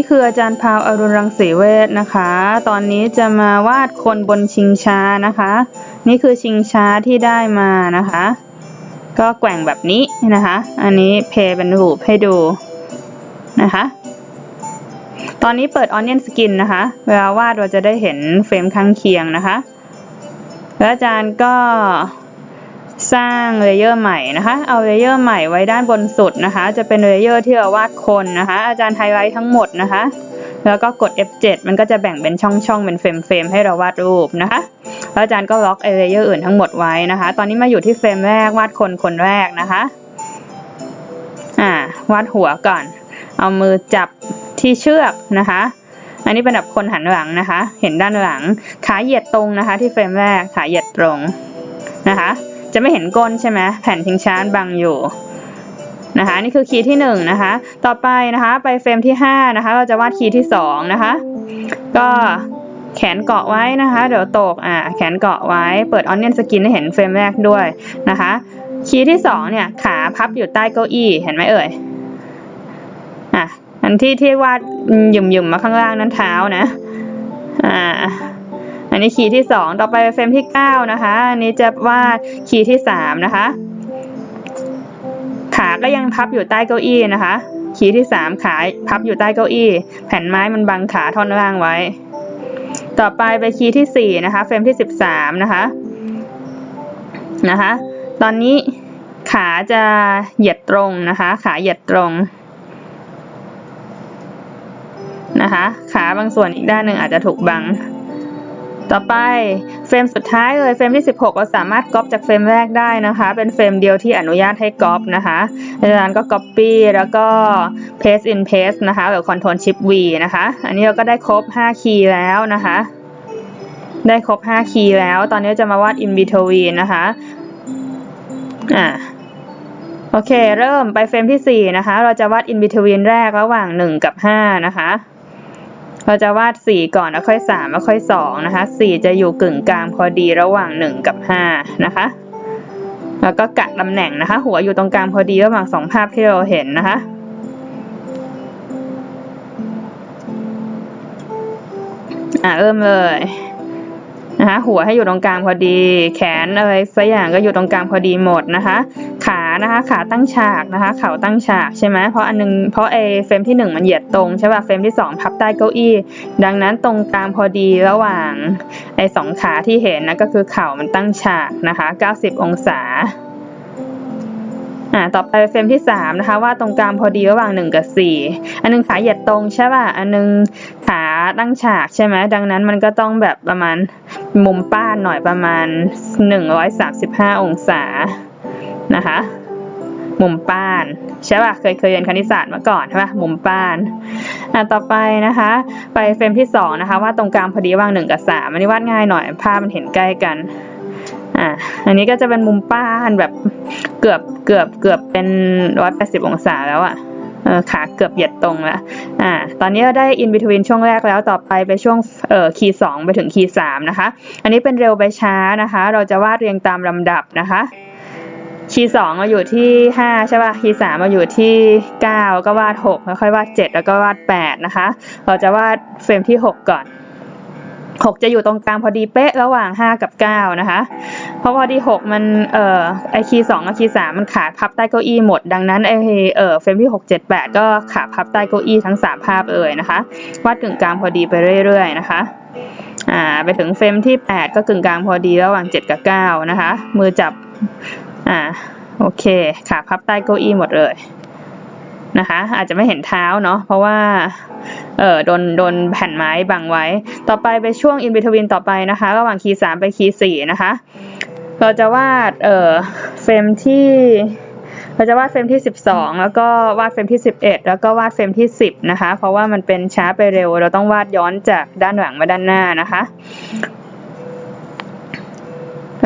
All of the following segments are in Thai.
นี่คืออาจารย์พาวอรุณรังสีเวชนะคะ ตอนนี้จะมาวาดคนบนชิงช้านะคะ นี่คือชิงช้าที่ได้มานะคะ ก็แกว่งแบบนี้นะคะ อันนี้เพย์เป็นรูปให้ดูนะคะ ตอนนี้เปิด Onion Skin นะคะ เวลาวาดเราจะได้เห็นเฟรมข้างเคียงนะคะ แล้วอาจารย์ก็ สร้างเลเยอร์ใหม่นะคะ เอาเลเยอร์ใหม่ไว้ด้านบนสุดนะคะ จะเป็นเลเยอร์ที่เราวาดคนนะคะ อาจารย์ไฮไลท์ทั้งหมดนะคะ แล้วก็กด F7 มันก็จะแบ่งเป็นช่องๆ เป็นเฟรมๆ ให้เราวาดรูปนะคะแล้วอาจารย์ก็ล็อกเลเยอร์อื่นทั้งหมดไว้นะคะ ตอนนี้มาอยู่ที่เฟรมแรกวาดคนคนแรกนะคะ อ่า วาดหัวก่อน เอามือจับที่เชือกนะคะอันนี้เป็นแบบคนหันหลังนะคะ เห็นด้านหลัง ขาเหยียดตรงนะคะ ที่เฟรมแรก ขาเหยียดตรงนะคะ จะไม่เห็นก้นใช่ไหมแผ่นชิงช้าบังอยู่นะคะนี่คือคีย์ที่หนึ่งนะคะต่อไปนะคะไปเฟรมที่ห้านะคะเราจะวาดคีย์ที่สองนะคะก็แขนเกาะไว้นะคะ เดี๋ยวตกอ่าแขนเกาะไว้เปิดออนเนียนสกินให้เห็นเฟรมแรกด้วยนะคะคีย์ที่สองเนี่ยขาพับอยู่ใต้เก้าอี้เห็นไหมเอ่ยอะอันที่ที่วาดหยุ่มหยุ่มๆมาข้างล่างนั้นเท้านะอ่าอั นนี้คีย์ที่สองต่อไปเฟรมที่เก้านะคะ อันนี้จะวาดคีย์ที่สามนะคะ ขาก็ยังพับอยู่ใต้เก้าอี้นะคะคีย์ที่สามขาพับอยู่ใต้เก้าอี้ แผ่นไม้มันบังขาท่อนล่างไว้ ต่อไปไปคีย์ที่สี่นะคะเฟรมที่สิบสามนะคะ นะคะ ตอนนี้ขาจะเหยียดตรงนะคะ ขาเหยียดตรงนะคะ ขาบางส่วนอีกด้านหนึ่งอาจจะถูกบัง ต่อไปเฟรมสุดท้ายเลยเฟรมที่ 16 เราสามารถก๊อปจากเฟรมแรกได้นะคะ เป็นเฟรมเดียวที่อนุญาตให้ก๊อปนะคะอาจารย์ก็ Copy แล้วก็ Paste in Paste นะคะหรือ Ctrl Shift V นะคะ อันนี้เราก็ได้ครบ 5 คีย์แล้วนะคะ ได้ครบ 5 คีย์แล้ว ตอนนี้จะมาวาด in between นะคะอ่าโอเค เริ่มไปเฟรมที่ 4 นะคะ เราจะวาด in between แรกระหว่าง 1 กับ 5 นะคะ เราจะวาด 4 ก่อนแล้วค่อย 3 แล้วค่อย 2 นะคะ 4 จะอยู่กึ่งกลางพอดีระหว่าง 1 กับ 5 นะคะ แล้วก็กะตำแหน่งนะคะ หัวอยู่ตรงกลางพอดีระหว่างสองภาพที่เราเห็นนะคะอะเริ่มเลยนะคะหัวให้อยู่ตรงกลางพอดี แขนอะไรสักอย่างก็อยู่ตรงกลางพอดีหมดนะคะ นะคะขาตั้งฉากนะคะเข่าตั้งฉากใช่ไหมเพราะอันนึงเพราะไอเฟรมที่หนึ่งมันเหยียดตรงใช่ป่ะเฟรมที่สองพับใต้เก้าอี้ ดังนั้นตรงกลางพอดีระหว่างไอสองขาที่เห็นนะก็คือเข่ามันตั้งฉากนะคะ 90 องศาอ่าต่อไปเฟรมที่สามนะคะว่าตรงกลางพอดีระหว่างหนึ่งกับสี่อันหนึงขาเหยียดตรงใช่ป่ะอันหนึงขาตั้งฉากใช่ไหมดังนั้นมันก็ต้องแบบประมาณมุมป้านหน่อยประมาณหนึ่งร้อยสามสิบห้าองศานะคะ มุมป้านใช่ป่ะเคยเคยเรียนคณิตศาสตร์มาก่อนใช่ป่ะมุมป้านอะต่อไปนะคะ ไปเฟรมที่สองนะคะว่าตรงกลางพอดีว่างหนึ่งกับสามอันนี้วาดง่ายหน่อยภาพมันเห็นใกล้กันอะอันนี้ก็จะเป็นมุมป้านแบบเกือบเกือบเกือบเป็นร้อยแปดสิบองศาแล้วอะ่ะขาเกือบเหยียดตรงแล้วอ่า ตอนนี้เราได้ in between ช่วงแรกแล้ว ต่อไปไปช่วงเอ่อคีย์สองไปถึงคีย์สามนะคะ อันนี้เป็นเร็วไปช้านะคะ เราจะวาดเรียงตามลำดับนะคะ คีย์สองมาอยู่ที่ห้าใช่ป่ะ คีย์สามมาอยู่ที่เก้าก็วาดหกแล้วค่อยวาดเจ็ดแล้วก็วาดแปดนะคะ เราจะวาดเฟรมที่หกก่อนหกจะอยู่ตรงกลางพอดีเป๊ะระหว่างห้ากับเก้านะคะ เพราะพอดีหกมันเอ่อไอคีย์สองกับคีย์สามมันขาพับใต้เก้าอี้หมด ดังนั้นไอเอ่อเฟรมที่หกเจ็ดแปดก็ขาพับใต้เก้าอี้ทั้งสามภาพเอ่ยนะคะวาดกึ่งกลางพอดีไปเรื่อยๆนะคะอ่าไปถึงเฟรมที่แปดก็กึ่งกลางพอดีระหว่างเจ็ดกับเก้านะคะ มือจับ อ่าโอเคขาพับใต้เก้าอี้หมดเลยนะคะอาจจะไม่เห็นเท้าเนาะเพราะว่าเออโดนโดนแผ่นไม้บังไว้ ต่อไปไปช่วง in between ต่อไปนะคะ ระหว่างคีย์สามไปคีย์สี่นะคะ เราจะวาดเออเฟรมที่ เราจะวาดเฟรมที่สิบสองแล้วก็วาดเฟรมที่สิบเอ็ดแล้วก็วาดเฟรมที่สิบนะคะ เพราะว่ามันเป็นช้าไปเร็ว เราต้องวาดย้อนจากด้านหลังมาด้านหน้านะคะ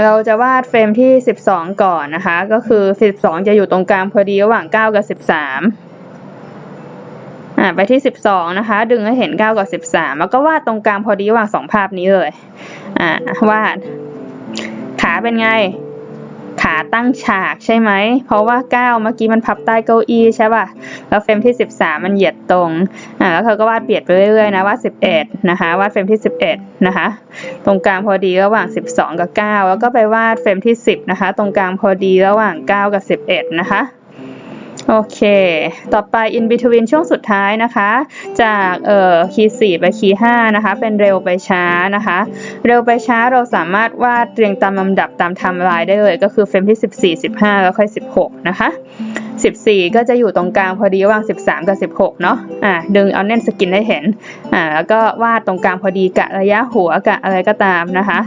เราจะวาดเฟรมที่ 12 ก่อนนะคะ ก็คือ 12 จะอยู่ตรงกลางพอดีระหว่าง 9 กับ 13อ่าไปที่ 12 นะคะ ดึงให้เห็น 9 กับ 13 แล้วก็วาดตรงกลางพอดีระหว่าง 2 ภาพนี้เลย อ่าวาด ขาเป็นไง ขาตั้งฉากใช่ไหม เพราะว่าเก้าเมื่อกี้มันพับใต้เก้าอี้ใช่ป่ะ แล้วเฟรมที่สิบสามันเหยียดตรง อ่าแล้วเธอก็วาดเบียดไปเรื่อยๆนะวาดสิบเอ็ดนะคะวาดเฟรมที่สิบเอ็ดนะคะ ตรงกลางพอดีระหว่างสิบสองกับเก้าแล้วก็ไปวาดเฟรมที่สิบนะคะ ตรงกลางพอดีระหว่างเก้ากับสิบเอ็ดนะคะ โอเค ต่อไป in between ช่วงสุดท้ายนะคะ จากเอ่อคีย์4ไปคีย์5นะคะ เป็นเร็วไปช้านะคะ เร็วไปช้าเราสามารถวาดเรียงตามลำดับตามไทม์ไลน์ได้เลย ก็คือเฟรมที่ 14 15 แล้วค่อย 16 นะคะ 14 ก็จะอยู่ตรงกลางพอดีว่าง 13 กับ 16 เนาะอ่าดึงเอาเน้นสกินได้เห็น อ่า แล้วก็วาดตรงกลางพอดีกะระยะหัวกะอะไรก็ตามนะคะ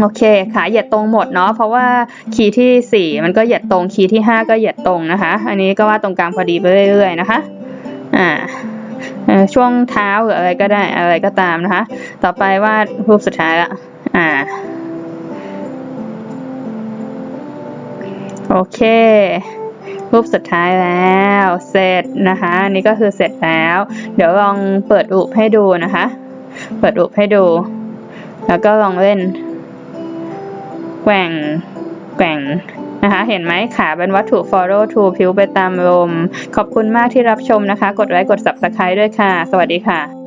โอเค ขาเหยียดตรงหมดเนาะ เพราะว่าคีย์ที่ 4 มันก็เหยียดตรง คีย์ที่ 5 ก็เหยียดตรงนะคะ อันนี้ก็วาดตรงกลางพอดีไปเรื่อยๆนะคะ อ่าช่วงเท้าหรืออะไรก็ได้อะไรก็ตามนะคะ ต่อไปวาดรูปสุดท้ายละ อ่า โอเค รูปสุดท้ายแล้ว เสร็จนะคะนนี่ก็คือเสร็จแล้ว เดี๋ยวลองเปิดรูปให้ดูนะคะ เปิดรูปให้ดู แล้วก็ลองเล่น แกว่งแกว่งนะคะเห็นไหมขาเป็นวัตถุ follow to ผิวไปตามลม ขอบคุณมากที่รับชมนะคะ กดไลค์กด subscribe ด้วยค่ะ สวัสดีค่ะ